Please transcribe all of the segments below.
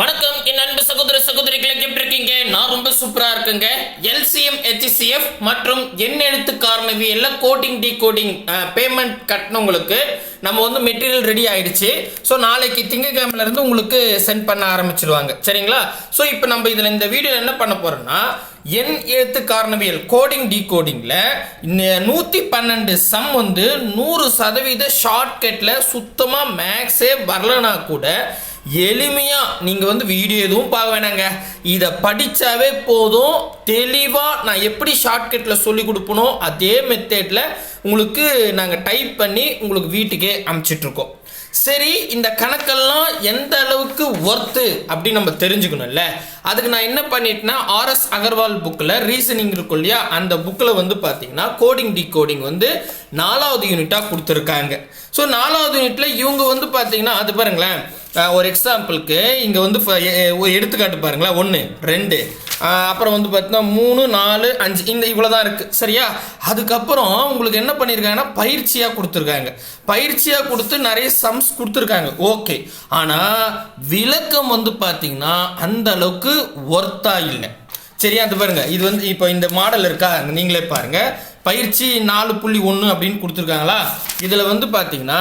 வணக்கம். என் அன்பு சகோதர சகோதரிகளை எப்படி இருக்கீங்க? நான் ரொம்ப சூப்பரா இருக்குங்க. எல்சிஎம் ஹெச்சிசிஎஃப் மற்றும் எண் எழுத்து காரணவியல்ல கோடிங் டி கோடிங் பேமெண்ட் கட்டினவங்களுக்கு நம்ம வந்து மெட்டீரியல் ரெடி ஆயிடுச்சு. ஸோ நாளைக்கு திங்கக்கிழமையில இருந்து உங்களுக்கு சென்ட் பண்ண ஆரம்பிச்சிருவாங்க. சரிங்களா? ஸோ இப்போ நம்ம இதில் இந்த வீடியோ என்ன பண்ண போறோம்னா எண் எழுத்து காரணவியல் கோடிங் டி கோடிங்ல நூற்றி பன்னெண்டு சம் வந்து நூறு சதவீத ஷார்ட்கட்டில் சுத்தமாக மேக்ஸே வரலனா கூட எளிமையா நீங்க வந்து வீடியோ எதுவும் பார்க்க வேணாங்க. இதை படிச்சாவே போதும். தெளிவா நான் எப்படி ஷார்ட்கட்ல சொல்லி கொடுப்பனோ அதே மெத்தேட்ல உங்களுக்கு நாங்க டைப் பண்ணி உங்களுக்கு வீட்டுக்கே அனுப்பிச்சிட்டு இருக்கோம் சரி இந்த கணக்கெல்லாம் எந்த அளவுக்கு ஒர்த்து அப்படின்னு நம்ம தெரிஞ்சுக்கணும்ல. அதுக்கு நான் என்ன பண்ணிட்டேன்னா ஆர்எஸ் அகர்வால் புக்கில் ரீசனிங் இருக்கும் இல்லையா? அந்த புக்கில் வந்து பார்த்தீங்கன்னா கோடிங் டி கோடிங் வந்து நாலாவது யூனிட்டாக கொடுத்துருக்காங்க. ஸோ நாலாவது யூனிட்ல இவங்க வந்து பார்த்தீங்கன்னா அது பாருங்களேன் ஒரு எக்ஸாம்பிளுக்கு இங்கே வந்து எ- எடுத்துக்காட்டு பாருங்களேன். ஒன்று ரெண்டு அப்புறம் வந்து பார்த்தீங்கன்னா மூணு நாலு அஞ்சு இந்த இவ்வளோ தான் இருக்குது சரியா? அதுக்கப்புறம் உங்களுக்கு என்ன பண்ணியிருக்காங்கன்னா பயிற்சியாக கொடுத்துருக்காங்க. பயிற்சியாக கொடுத்து நிறைய சம்ஸ் கொடுத்துருக்காங்க. ஓகே ஆனால் விளக்கம் வந்து பார்த்தீங்கன்னா அந்த அளவுக்கு ஒர்த்தாக இல்லை. சரியா? அது பாருங்க. இது வந்து இப்போ இந்த மாடல் இருக்கா? நீங்களே பாருங்க. பயிற்சி நாலு புள்ளி ஒன்று அப்படின்னு கொடுத்துருக்காங்களா? இதில் வந்து பார்த்தீங்கன்னா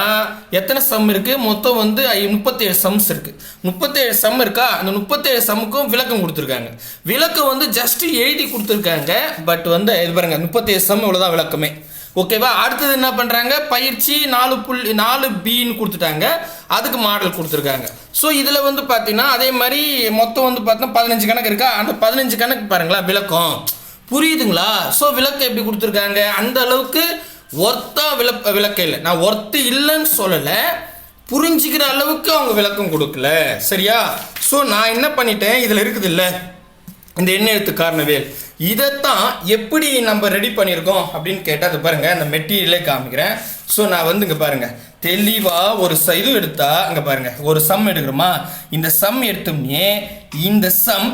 எத்தனை சம் இருக்குது மொத்தம் வந்து ஐ- முப்பத்தேழு சம்ஸ் இருக்குது முப்பத்தேழு சம் இருக்கா? அந்த முப்பத்தேழு சம்முக்கும் விளக்கம் கொடுத்துருக்காங்க. விளக்கம் வந்து ஜஸ்ட் எழுதி கொடுத்துருக்காங்க. பட் வந்து இது பாருங்க முப்பத்தேழு சம் இவ்வளோதான் விளக்கமே. ஓகேவா அடுத்தது என்ன பண்ணுறாங்க பயிற்சி நாலு புள்ளி நாலு பின்னு கொடுத்துட்டாங்க. அதுக்கு மாடல் கொடுத்துருக்காங்க. ஸோ இதில் வந்து பார்த்தீங்கன்னா அதே மாதிரி மொத்தம் வந்து பார்த்தீங்கன்னா பதினஞ்சு கணக்கு இருக்கா? அந்த பதினஞ்சு கணக்கு பாருங்களேன் விளக்கம். புரியுதுங்களா? ஸோ விளக்கம் எப்படி கொடுத்துருக்காங்க? அந்த அளவுக்கு ஒர்த்தா விளக்க விளக்கம் இல்லை. நான் ஒர்த்து இல்லைன்னு சொல்லலை. புரிஞ்சுக்கிற அளவுக்கு அவங்க விளக்கம் கொடுக்கல. சரியா? ஸோ நான் என்ன பண்ணிட்டேன்? இதில் இருக்குது இல்லை. இந்த எண்ணெய் எழுத்து காரணவியல். இதைத்தான் எப்படி நம்ம ரெடி பண்ணியிருக்கோம் அப்படின்னு கேட்டால் அது பாருங்கள் அந்த மெட்டீரியலே காமிக்கிறேன். ஸோ நான் வந்து இங்கே பாருங்கள் தெளிவாக ஒரு இது எடுத்தால் அங்கே பாருங்கள் ஒரு சம் எடுக்கிறோமா? இந்த சம் எடுத்தோம்னே இந்த சம்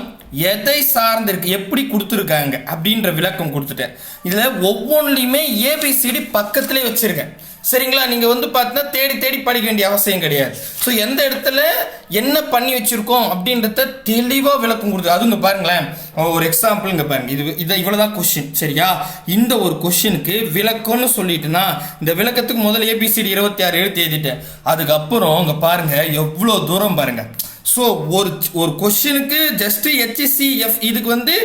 எதை சார்ந்திருக்கு எப்படி கொடுத்துருக்காங்க அப்படின்ற விளக்கம் கொடுத்துட்டேன். இதில் ஒவ்வொன்றுலையுமே ஏபிசிடி பக்கத்திலே வச்சிருக்கேன். சரிங்களா? நீங்கள் வந்து பார்த்தீங்கன்னா தேடி தேடி படிக்க வேண்டிய அவசியம் கிடையாது. ஸோ எந்த இடத்துல என்ன பண்ணி வச்சுருக்கோம் அப்படின்றத தெளிவாக விளக்கம் கொடுத்து அதுங்க பாருங்களேன். ஒரு எக்ஸாம்பிள் இங்கே பாருங்க. இது இவ்வளோ இவ்வளோதான் கொஷின் சரியா? இந்த ஒரு கொஷினுக்கு விளக்கம்னு சொல்லிட்டுனா இந்த விளக்கத்துக்கு முதல்ல ஏபிசிடி இருபத்தி ஆறு எழுத்து எழுதிட்டேன். அதுக்கப்புறம் இங்கே பாருங்கள் எவ்வளோ தூரம் பாருங்கள் ஸோ ஒரு ஒரு கொஷினுக்கு ஜஸ்ட் ஹெச்சிசிஎஃப் இதுக்கு வந்து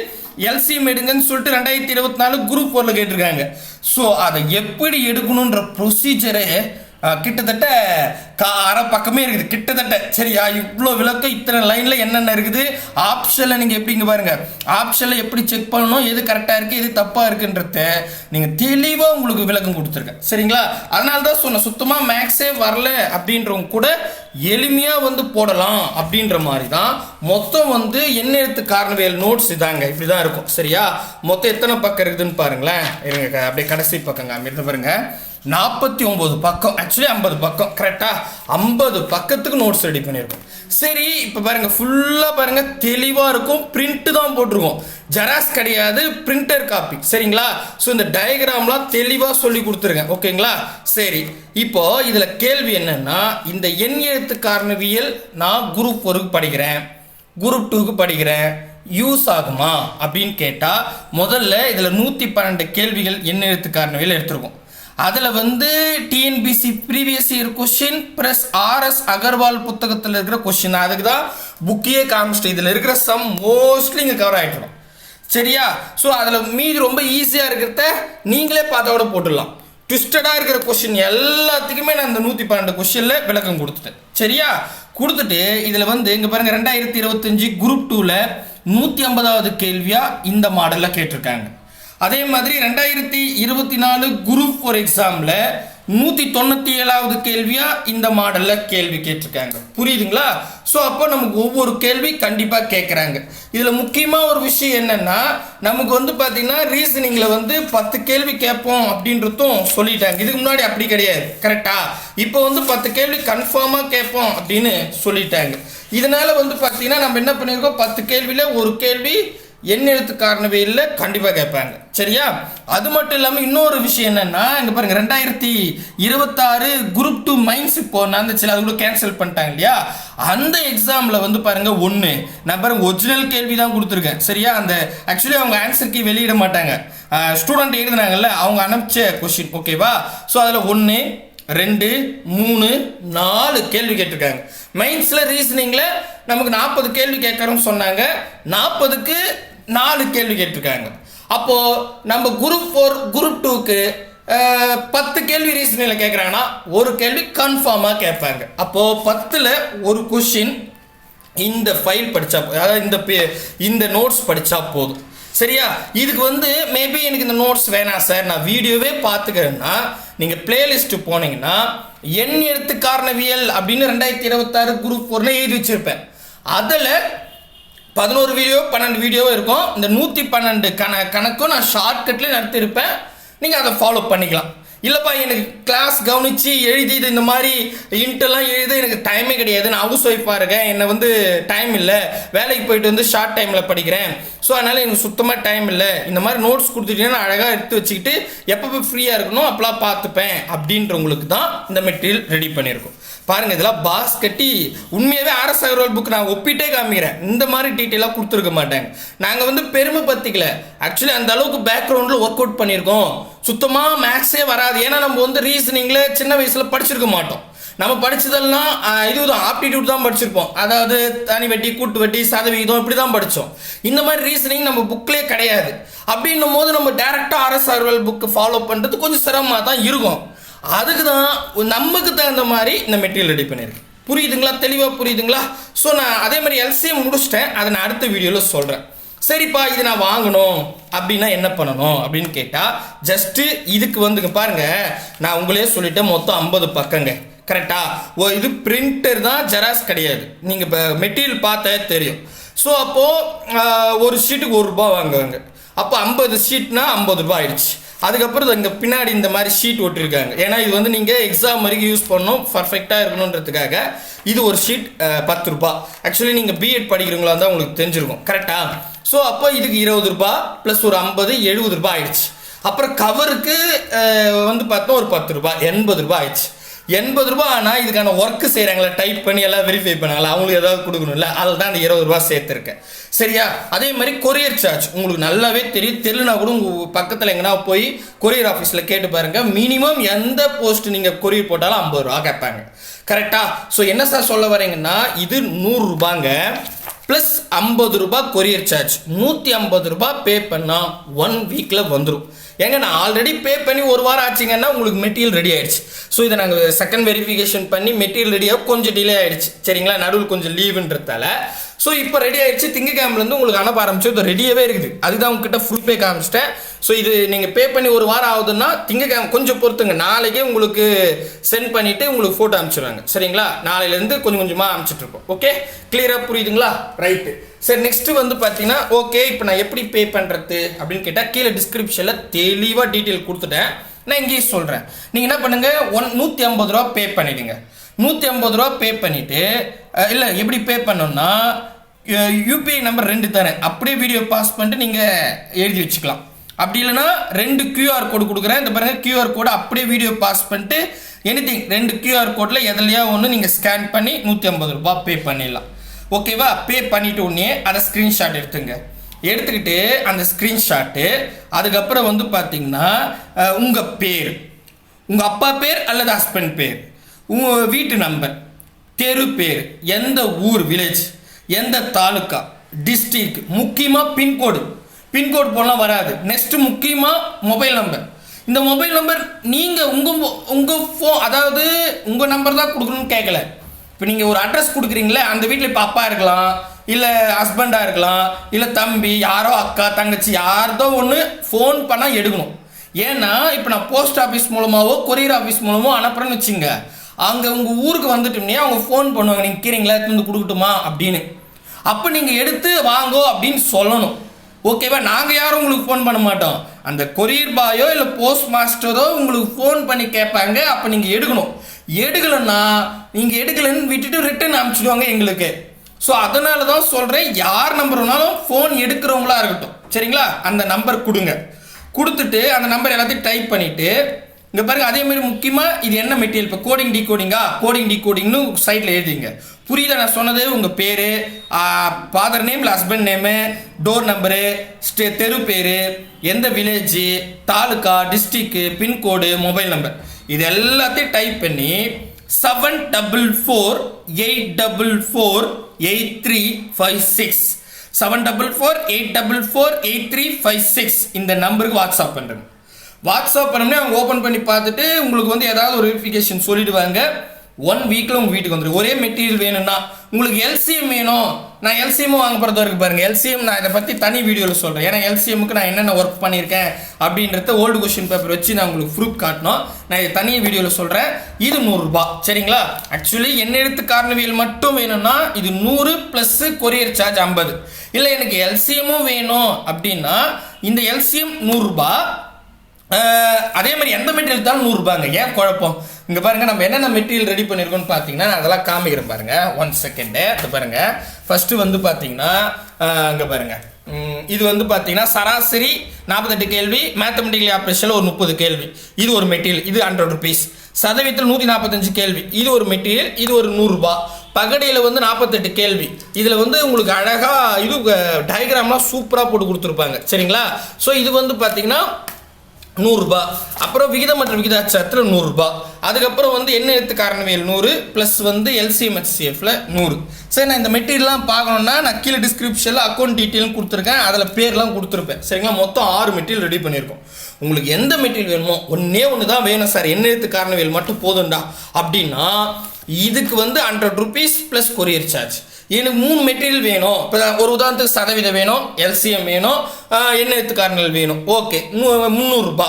எல்சிஎம் எடுங்கன்னு சொல்லிட்டு ரெண்டாயிரத்தி இருபத்தி நாலு குரூப் ஃபோரில் கேட்டிருக்காங்க. ஸோ அதை எப்படி எடுக்கணுன்ற ப்ரொசீஜரை கிட்டத்தட்ட கா அரை பக்கமே இருக்குது. கிட்டத்தட்ட சரியா இவ்வளோ விளக்கம் இத்தனை லைனில் என்னென்ன இருக்குது? ஆப்ஷனில் நீங்கள் எப்படிங்க பாருங்க. ஆப்ஷனில் எப்படி செக் பண்ணணும்? எது கரெக்டாக இருக்குது எது தப்பாக இருக்குன்றத நீங்கள் தெளிவாக உங்களுக்கு விளக்கம் கொடுத்துருக்கேன். சரிங்களா? அதனால தான் சொன்னேன் சுத்தமாக மேக்ஸே வரல அப்படின்றவங்க கூட எளிமையாக வந்து போடலாம் அப்படின்ற மாதிரி தான். மொத்தம் வந்து என்ன எழுத்து காரணவியல் நோட்ஸ் இதாங்க. இப்படி தான் இருக்கும். சரியா? மொத்தம் எத்தனை பக்கம் இருக்குதுன்னு பாருங்களேன். இருங்க அப்படியே கடைசி பக்கங்க அங்கிருந்து பாருங்கள் நாற்பத்தி ஒம்பது பக்கம் ஆக்சுவலி ஐம்பது பக்கம் கரெக்டாக ஐம்பது பக்கத்துக்கு நோட்ஸ் ரெடி பண்ணியிருக்கோம். சரி இப்போ பாருங்கள் ஃபுல்லாக பாருங்கள் தெளிவாக இருக்கும் பிரிண்ட்டு தான் போட்டிருக்கோம். ஜெராக்ஸ் கிடையாது பிரிண்டர் காப்பி சரிங்களா? ஸோ இந்த டயக்ராம்லாம் தெளிவாக சொல்லி கொடுத்துருக்கேன் ஓகேங்களா? சரி இப்போ இதில் கேள்வி என்னென்னா இந்த எண் எழுத்து காரணவியல் நான் குரூப் ஒருக்கு படிக்கிறேன். குரூப் டூக்கு படிக்கிறேன். யூஸ் ஆகுமா? அப்படின்னு கேட்டால் முதல்ல இதில் நூற்றி பன்னெண்டு கேள்விகள் எண் எழுத்து காரணவியல் எடுத்திருக்கோம். அதில் வந்து TNPSC previous year question plus RS Agarwal புத்தகத்தில் இருக்கிற கொஷின் அதுக்கு தான் புக்கையே காமிச்சிட்டு இதில் இருக்கிற சம் மோஸ்ட்லி இங்கே கவர் ஆகிட்டுரும் சரியா? ஸோ அதில் மீதி ரொம்ப ஈஸியாக இருக்கிறத நீங்களே பார்த்தோட போட்டுடலாம். ட்விஸ்டடாக இருக்கிற கொஷின் எல்லாத்துக்குமே நான் இந்த நூற்றி பன்னெண்டு கொஷினில் விளக்கம் கொடுத்துட்டேன். சரியா? கொடுத்துட்டு இதில் வந்து இங்கே பாருங்கள் ரெண்டாயிரத்தி இருபத்தஞ்சி குரூப் டூவில் நூற்றி ஐம்பதாவது கேள்வியாக இந்த மாடலில் கேட்டிருக்காங்க. அதே மாதிரி ரெண்டாயிரத்தி இருபத்தி நாலு குரூப் ஃபோர் எக்ஸாமில் நூற்றி தொண்ணூற்றி ஏழாவது கேள்வியாக இந்த மாடலில் கேள்வி கேட்டிருக்காங்க. புரியுதுங்களா? ஸோ அப்போ நமக்கு ஒவ்வொரு கேள்வி கண்டிப்பாக கேட்குறாங்க இதில் முக்கியமாக ஒரு விஷயம் என்னென்னா நமக்கு வந்து பார்த்திங்கன்னா ரீசனிங்கில் வந்து பத்து கேள்வி கேட்போம் அப்படின்றதும் சொல்லிட்டாங்க. இதுக்கு முன்னாடி அப்படி கிடையாது. கரெக்டா இப்போ வந்து பத்து கேள்வி கன்ஃபார்மாக கேட்போம் அப்படின்னு சொல்லிட்டாங்க. இதனால் வந்து பார்த்திங்கன்னா நம்ம என்ன பண்ணியிருக்கோம் பத்து கேள்வியில் ஒரு கேள்வி எண் எழுத்து இல்லை? கண்டிப்பாக கேட்பாங்க. சரியா? அது மட்டும் இல்லாமல் இன்னொரு விஷயம் என்னன்னா இங்கே பாருங்க ரெண்டாயிரத்தி இருபத்தாறு குரூப் டூ மைன்ஸ் இப்போ நடந்துச்சு அது கூட கேன்சல் பண்ணிட்டாங்க இல்லையா? அந்த எக்ஸாமில் வந்து பாருங்க ஒன்று நான் பாருங்க ஒரிஜினல் கேள்வி தான் கொடுத்துருக்கேன். சரியா? அந்த ஆக்சுவலி அவங்க ஆன்சருக்கு வெளியிட மாட்டாங்க. ஸ்டூடெண்ட் எழுதுனாங்கல்ல அவங்க அனுப்பிச்ச கொஷின் ஓகேவா ஸோ அதில் ஒன்று ரெண்டு மூணு நாலு கேள்வி கேட்டிருக்காங்க. மெயின்ஸில் ரீசனிங்கில் நமக்கு நாற்பது கேள்வி கேட்கறோம்னு சொன்னாங்க. நாற்பதுக்கு நாலு கேள்வி கேட்டிருக்காங்க. அப்போது நம்ம குரூப் ஃபோர் குரூப் டூக்கு பத்து கேள்வி ரீசனிங்கில் கேட்குறாங்கன்னா ஒரு கேள்வி கன்ஃபார்மாக கேட்பாங்க. அப்போது பத்தில் ஒரு கொஷின் இந்த ஃபைல் படித்தா அதாவது இந்த பே- இந்த நோட்ஸ் படித்தா போதும். சரியா? இதுக்கு வந்து மேபி எனக்கு இந்த நோட்ஸ் வேணாம் சார் நான் வீடியோவே பார்த்துக்கிறேன்னா நீங்கள் பிளேலிஸ்ட்டு போனீங்கன்னா எண் எழுத்து காரணவியல் அப்படின்னு ரெண்டாயிரத்தி இருபத்தாறு குரூப் ஃபோர்னு எழுதி வச்சுருப்பேன். அதில் பதினோரு வீடியோ பன்னெண்டு வீடியோவும் இருக்கும். இந்த நூற்றி பன்னெண்டு கண கணக்கும் நான் ஷார்ட்கட்லேயே நடத்தியிருப்பேன். நீங்கள் அதை ஃபாலோ பண்ணிக்கலாம். இல்லைப்பா எனக்கு கிளாஸ் கவனித்து எழுதி இது இந்த மாதிரி இன்ட்டெல்லாம் எழுத எனக்கு டைமே கிடையாது. நான் ஹவுஸ் ஒய்ஃபாக இருக்கேன். என்னை வந்து டைம் இல்லை. வேலைக்கு போயிட்டு வந்து ஷார்ட் டைமில் படிக்கிறேன். ஸோ அதனால் எனக்கு சுத்தமாக டைம் இல்லை. இந்த மாதிரி நோட்ஸ் கொடுத்துட்டீங்கன்னா அழகாக எடுத்து வச்சுக்கிட்டு எப்போ ஃப்ரீயாக இருக்கணும் அப்போலாம் பார்த்துப்பேன் அப்படின்றவங்களுக்கு தான் இந்த மெட்டீரியல் ரெடி பண்ணியிருக்கோம். பாருங்க இதெல்லாம் பாஸ் கட்டி உண்மையாகவே ஆர்எஸ் அகர்வால் புக் நான் ஒப்பிட்டே காமிக்கிறேன். இந்த மாதிரி டீட்டெயிலாக கொடுத்துருக்க மாட்டாங்க. நாங்கள் வந்து பெருமை பற்றிக்கல ஆக்சுவலி அந்த அளவுக்கு பேக்ரவுண்டில் ஒர்க் அவுட் பண்ணியிருக்கோம். சுத்தமாக மேக்ஸே வராது. ஏன்னா நம்ம வந்து ரீசனிங்கில் சின்ன வயசில் படிச்சிருக்க மாட்டோம். நம்ம படித்ததெல்லாம் இது இதுதான் ஆப்டிடியூட் தான் படிச்சிருப்போம். அதாவது தனி வெட்டி கூட்டு வெட்டி சதவிகிதம் இப்படி தான் படித்தோம் இந்த மாதிரி ரீசனிங் நம்ம புக்லேயே கிடையாது. அப்படின்னும் போது நம்ம டேரெக்டாக ஆர்எஸ் அகர்வால் புக்கு ஃபாலோ பண்ணுறது கொஞ்சம் சிரமமாக தான் இருக்கும். அதுக்கு தான் நமக்கு தகுந்த மாதிரி இந்த மெட்டீரியல் ரெடி பண்ணியிருக்கேன். புரியுதுங்களா? தெளிவாக புரியுதுங்களா? ஸோ நான் அதே மாதிரி எல்சிஎம் முடிச்சிட்டேன். அதை நான் அடுத்த வீடியோவில் சொல்கிறேன் சரிப்பா இது நான் வாங்கணும். அப்படின்னா என்ன பண்ணணும்? அப்படின்னு கேட்டால் ஜஸ்ட்டு இதுக்கு வந்துங்க பாருங்க. நான் உங்களே சொல்லிட்டேன் மொத்தம் ஐம்பது பக்கங்க. கரெக்டாக ஓ இது பிரிண்டர் தான் ஜெராக்ஸ் கிடையாது. நீங்கள் இப்போ மெட்டீரியல் பார்த்தா தெரியும். ஸோ அப்போது ஒரு ஷீட்டுக்கு ஒரு ரூபா வாங்குவாங்க. அப்போ ஐம்பது ஷீட்னா ஐம்பது ரூபா ஆயிடுச்சு. அதுக்கப்புறம் இங்கே பின்னாடி இந்த மாதிரி ஷீட் ஒட்டிருக்காங்க. ஏன்னா இது வந்து நீங்கள் எக்ஸாம் வரைக்கும் யூஸ் பண்ணணும் பர்ஃபெக்டாக இருக்கணுன்றதுக்காக இது ஒரு ஷீட் பத்து ரூபா. ஆக்சுவலி நீங்கள் பிஎட் படிக்கிறவங்களா இருந்தால் உங்களுக்கு தெரிஞ்சிருக்கும். கரெக்டா ஸோ அப்போ இதுக்கு இருபது ரூபாய் ப்ளஸ் ஒரு ஐம்பது எழுபது ரூபாய் ஆயிடுச்சு. அப்புறம் கவருக்கு வந்து பார்த்தோம் ஒரு பத்து ரூபா எண்பது ரூபா ஆயிடுச்சு. எண்பது ரூபாய் ஆனால் இதுக்கான ஒர்க்கு செய்கிறாங்களா டைப் பண்ணி எல்லாம் வெரிஃபை பண்ணாங்களா அவங்களுக்கு ஏதாவது கொடுக்கணும்ல அதில் தான் அந்த இருபது ரூபா சேர்த்துருக்கேன். சரியா? அதே மாதிரி கொரியர் சார்ஜ் உங்களுக்கு நல்லாவே தெரியும். தெரியலனா கூட உங்கள் பக்கத்தில் எங்கன்னா போய் கொரியர் ஆஃபீஸில் கேட்டு பாருங்கள் மினிமம் எந்த போஸ்ட் நீங்கள் கொரியர் போட்டாலும் ஐம்பது ரூபா கேட்பாங்க. கரெக்டா ஸோ என்ன சார் சொல்ல வரீங்கன்னா இது நூறுரூபாங்க ப்ளஸ் ஐம்பது ரூபா கொரியர் சார்ஜ் நூற்றி ஐம்பது ரூபா பே பண்ணால் ஒன் வீக்கில் வந்துடும் ஏங்க நான் ஆல்ரெடி பே பண்ணி ஒரு வாரம் ஆச்சுங்கன்னா உங்களுக்கு மெட்டீரியல் ரெடி ஆயிடுச்சு. ஸோ இதை நாங்கள் செகண்ட் வெரிஃபிகேஷன் பண்ணி மெட்டீரியல் ரெடியாக கொஞ்சம் டிலே ஆயிடுச்சு. சரிங்களா? நடுவில் கொஞ்சம் லீவுன்றதால ஸோ இப்போ ரெடி ஆயிடுச்சு. திங்கக்கிழமைலேருந்து உங்களுக்கு அனுப்ப ஆரம்பிச்சு இது ரெடியாகவே இருக்குது. அதுதான் உங்ககிட்ட ஃபுல் பே காமிச்சிட்டேன். ஸோ இது நீங்கள் பே பண்ணி ஒரு வாரம் ஆகுதுன்னா திங்கக்கிழமை கொஞ்சம் பொறுத்துங்க. நாளைக்கே உங்களுக்கு சென்ட் பண்ணிவிட்டு உங்களுக்கு ஃபோட்டோ அனுப்பிச்சிடுவாங்க சரிங்களா? நாளையிலேருந்து கொஞ்சம் கொஞ்சமாக அனுப்பிச்சிட்ருக்கோம் ஓகே கிளியராக புரியுதுங்களா? ரைட்டு சரி நெக்ஸ்ட் வந்து பார்த்தீங்கன்னா ஓகே இப்போ நான் எப்படி பே பண்ணுறது அப்படின்னு கேட்டால் கீழே டிஸ்கிரிப்ஷனில் தெளிவாக டீட்டெயில் கொடுத்துட்டேன். நான் இங்கேயும் சொல்கிறேன் நீங்கள் என்ன பண்ணுங்கள் ஒன் நூற்றி ஐம்பது ரூபா பே பண்ணிவிடுங்க நூற்றி ஐம்பது ரூபா பே பண்ணிவிட்டு இல்லை எப்படி பே பண்ணணும்னா யூபிஐ நம்பர் ரெண்டு தானே. அப்படியே வீடியோ பாஸ் பண்ணிட்டு நீங்கள் எழுதி வச்சுக்கலாம். அப்படி இல்லைன்னா ரெண்டு கியூஆர் கோடு கொடுக்குறேன். இந்த பாருங்கள் கியூஆர் கோடு அப்படியே வீடியோ பாஸ் பண்ணிட்டு எனிதிங் ரெண்டு கியூஆர் கோடில் எதுலையா ஒன்று நீங்கள் ஸ்கேன் பண்ணி நூற்றி ஐம்பது ரூபாய் பே பண்ணிடலாம். ஓகேவா பே பண்ணிட்டு உடனே அதை ஸ்க்ரீன்ஷாட் எடுத்துங்க. எடுத்துக்கிட்டு அந்த ஸ்க்ரீன்ஷாட்டு அதுக்கப்புறம் வந்து பார்த்தீங்கன்னா உங்கள் பேர். உங்கள் அப்பா பேர் அல்லது ஹஸ்பண்ட் பேர். உங்கள் வீட்டு நம்பர் தெரு பேர் எந்த ஊர் வில்லேஜ் எந்த தாலுக்கா டிஸ்ட்ரிக்ட் முக்கியமாக பின்கோடு பின்கோடு போலாம் வராது. நெக்ஸ்ட்டு முக்கியமாக மொபைல் நம்பர் இந்த மொபைல் நம்பர் நீங்கள் உங்கள் உங்கள் ஃபோ அதாவது உங்கள் நம்பர் தான் கொடுக்கணும்னு கேட்கல இப்போ நீங்கள் ஒரு அட்ரஸ் கொடுக்குறீங்களே அந்த வீட்டில் இப்போ அப்பா இருக்கலாம் இல்லை ஹஸ்பண்டாக இருக்கலாம் இல்லை தம்பி யாரோ அக்கா தங்கச்சி யார்தோ ஒன்று ஃபோன் பண்ணால் எடுக்கணும். ஏன்னா இப்போ நான் போஸ்ட் ஆஃபீஸ் மூலமாகவோ கொரியர் ஆஃபீஸ் மூலமோ அனுப்புகிறேன்னு வச்சுங்க. அங்கே உங்கள் ஊருக்கு வந்துட்டோம்னே அவங்க ஃபோன் பண்ணுவாங்க. நீங்கள் கீறீங்களா எடுத்து வந்து கொடுக்கட்டுமா அப்படின்னு. அப்போ நீங்கள் எடுத்து வாங்கோ அப்படின்னு சொல்லணும். ஓகேவா நாங்கள் யாரும் உங்களுக்கு ஃபோன் பண்ண மாட்டோம். அந்த கொரியர் பாயோ இல்லை போஸ்ட் மாஸ்டரோ உங்களுக்கு ஃபோன் பண்ணி கேட்பாங்க. அப்போ நீங்கள் எடுக்கணும். எடுக்கலைன்னா நீங்கள் எடுக்கலைன்னு விட்டுட்டு ரிட்டர்ன் அனுப்பிச்சிடுவாங்க எங்களுக்கு. ஸோ அதனால தான் சொல்கிறேன் யார் நம்பர் வேணாலும் ஃபோன் எடுக்கிறவங்களா இருக்கட்டும். சரிங்களா? அந்த நம்பர் கொடுங்க. கொடுத்துட்டு அந்த நம்பர் எல்லாத்தையும் டைப் பண்ணிவிட்டு இங்கே பாருங்க அதே மாதிரி முக்கியமாக இது என்ன மெட்டீரியல் இப்போ கோடிங் டி கோடிங்கா கோடிங் டி கோடிங்னு சைட்டில் எழுதிங்க. புரியுதா? நான் சொன்னது உங்கள் பேர் ஃபாதர் நேம் இல்லை ஹஸ்பண்ட் நேமு டோர் நம்பரு ஸ்டே தெரு பேர் எந்த village taluka district pincode mobile number இது எல்லாத்தையும் டைப் பண்ணி seven double four eight double four eight three five six seven double four eight double four eight three five six இந்த நம்பருக்கு WhatsApp பண்ணுறேன் வாட்ஸ்அப் பண்ணோம்னா அவங்க ஓப்பன் பண்ணி பார்த்துட்டு உங்களுக்கு வந்து ஏதாவது ஒரு வெரிஃபிகேஷன் சொல்லிடுவாங்க. ஒன் வீக்கில் உங்கள் வீட்டுக்கு வந்துடும் ஒரே மெட்டீரியல் வேணும்னா உங்களுக்கு எல்சிஎம் வேணும். நான் எல்சிஎம்மும் வாங்க போகிறது வரைக்கும் பாருங்கள் எல்சிஎம் நான் இதை பற்றி தனி வீடியோவில் சொல்கிறேன் ஏன்னா எல்சிஎம்க்கு நான் என்னென்ன ஒர்க் பண்ணியிருக்கேன் அப்படின்றத ஓல்டு கொஷின் பேப்பர் வச்சு நான் உங்களுக்கு ப்ரூஃப் காட்டணும். நான் இதை தனி வீடியோவில் சொல்கிறேன் இது நூறுரூபா சரிங்களா? ஆக்சுவலி என்ன காரணவியல் மட்டும் வேணும்னா இது நூறு ப்ளஸ்ஸு கொரியர் சார்ஜ் ஐம்பது. இல்லை எனக்கு எல்சிஎம்மும் வேணும் அப்படின்னா இந்த எல்சிஎம் நூறுரூபா அதே மாதிரி எந்த மெட்டீரியல் தான் நூறுரூபாங்க ஏன் குழப்பம்? இங்கே பாருங்க நம்ம என்னென்ன மெட்டீரியல் ரெடி பண்ணியிருக்கோம்னு பார்த்தீங்கன்னா நான் அதெல்லாம் காமிக்கிறேன் பாருங்க. ஒன் செகண்டு இது பாருங்க. ஃபர்ஸ்ட் வந்து பார்த்தீங்கன்னா இங்கே பாருங்க. இது வந்து பார்த்தீங்கன்னா சராசரி நாற்பத்தெட்டு கேள்வி மேத்தமெட்டிக்கல் ஆப்ரேஷனில் ஒரு முப்பது கேள்வி. இது ஒரு மெட்டீரியல் இது ஹண்ட்ரட் ருபீஸ் சதவீதத்தில் நூற்றி நாற்பத்தஞ்சு கேள்வி. இது ஒரு மெட்டீரியல் இது ஒரு நூறுரூபா பகடையில் வந்து நாற்பத்தெட்டு கேள்வி. இதில் வந்து உங்களுக்கு அழகாக இது டயக்ராம்லாம் சூப்பராக போட்டு கொடுத்துருப்பாங்க. சரிங்களா? ஸோ இது வந்து பார்த்தீங்கன்னா நூறுரூபா அப்புறம் விகிதம் மற்றும் விகிதாச்சாரத்தில் நூறுரூபா அதுக்கப்புறம் வந்து என்ன எழுத்து காரணவியல் நூறு ப்ளஸ் வந்து எல்சிஎம்ஹெச்சிஎஃப்ல நூறு. சரி நான் இந்த மெட்டீரியல்லாம் பார்க்கணுன்னா நான் கீழே டிஸ்கிரிப்ஷனில் அக்கௌண்ட் டீட்டெயிலும் கொடுத்துருக்கேன். அதில் பேர்லாம் கொடுத்துருப்பேன். சரிங்களா? மொத்தம் ஆறு மெட்டீரியல் ரெடி பண்ணியிருக்கோம். உங்களுக்கு எந்த மெட்டீரியல் வேணுமோ ஒன்றே ஒன்று தான் வேணும் சார். என்ன எழுத்து காரணவியல் மட்டும் போதும்டா. அப்படின்னா இதுக்கு வந்து hundred rupees plus courier charge எனக்கு மூணு மெட்டீரியல் வேணும். இப்போ ஒரு உதாரணத்துக்கு சதவீதம் வேணும் எல்சிஎம் வேணும் ஆஹ் எண்ணெய் வேணும். ஓகே முந்நூறுரூபா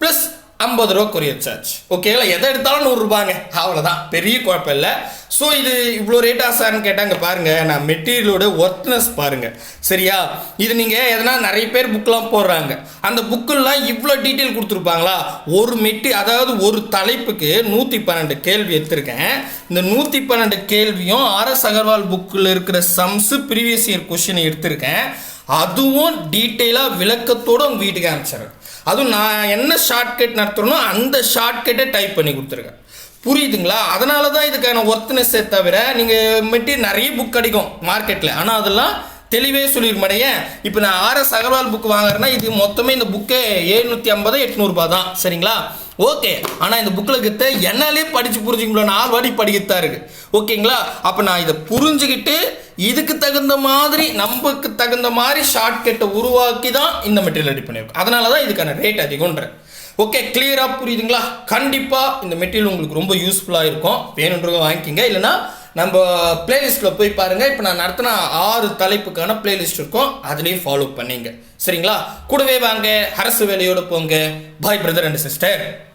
ப்ளஸ் ஐம்பது ரூபா கொரியர் சார்ஜ் ஓகேங்களா எதை எடுத்தாலும் நூறுரூபாங்க அவ்வளோதான் பெரிய குழப்பம் இல்லை. ஸோ இது இவ்வளோ ரேட்டா ஆசான்னு கேட்டாங்க பாருங்கள் நான் மெட்டீரியலோட ஒர்த்னஸ் பாருங்கள் சரியா? இது நீங்கள் எதனா நிறைய பேர் புக்கெலாம் போடுறாங்க. அந்த புக்கெல்லாம் இவ்வளோ டீட்டெயில் கொடுத்துருப்பாங்களா? ஒரு மெட்டி அதாவது ஒரு தலைப்புக்கு நூற்றி பன்னெண்டு கேள்வி எடுத்திருக்கேன். இந்த நூற்றி பன்னெண்டு கேள்வியும் ஆர்எஸ் அகர்வால் புக்கில் இருக்கிற சம்ஸு ப்ரீவியஸ் இயர் கொஷின் எடுத்திருக்கேன். அதுவும் டீட்டெயிலாக விளக்கத்தோடு உங்கள் வீட்டுக்கு அனுப்பிச்சிடுறேன். அதுவும் நான் என்ன ஷார்ட்கட் நடத்துகிறனோ அந்த ஷார்ட்கட்டை டைப் பண்ணி கொடுத்துருக்கேன் புரியுதுங்களா? அதனால தான் இதுக்கான ஒர்த்னஸ்ஸே தவிர நீங்கள் மெட்டீரியல் நிறைய புக் கிடைக்கும் மார்க்கெட்டில் ஆனால் அதெல்லாம் தெளிவே சொல்லிருக்க மாட்டேன் இப்போ நான் ஆர்எஸ் அகர்வால் புக் வாங்குறேன்னா இது மொத்தமே இந்த புக்கே எழுநூற்றி ஐம்பது எட்நூறுபா தான். சரிங்களா? ஓகே. ஆனால் இந்த புக்கில் கிட்ட என்னாலே படித்து புரிஞ்சுக்க முடியல நாலு வாட்டி படிக்கத்தான் இருக்கு. ஓகேங்களா? அப்போ நான் இதை புரிஞ்சுக்கிட்டு இதுக்கு தகுந்த மாதிரி நமக்கு தகுந்த மாதிரி ஷார்ட்கட்டை உருவாக்கி தான் இந்த மெட்டீரியல் ரெடி பண்ணியிருக்கோம். அதனால தான் இதுக்கான ரேட் அதிகம்ன்றேன் ஓகே கிளியராக புரியுதுங்களா? கண்டிப்பாக இந்த மெட்டீரியல் உங்களுக்கு ரொம்ப யூஸ்ஃபுல்லாக இருக்கும். வேணுன்றதை வாங்கிக்கிங்க. இல்லைன்னா நம்ம பிளேலிஸ்ட்டில் போய் பாருங்கள் இப்போ நான் நடத்தின ஆறு தலைப்புக்கான பிளேலிஸ்ட் இருக்கும். அதுலேயும் ஃபாலோ பண்ணிங்க. சரிங்களா? கூடவே வாங்க. அரசு வேலையோடு போங்க. பாய் பிரதர் அண்ட் சிஸ்டர்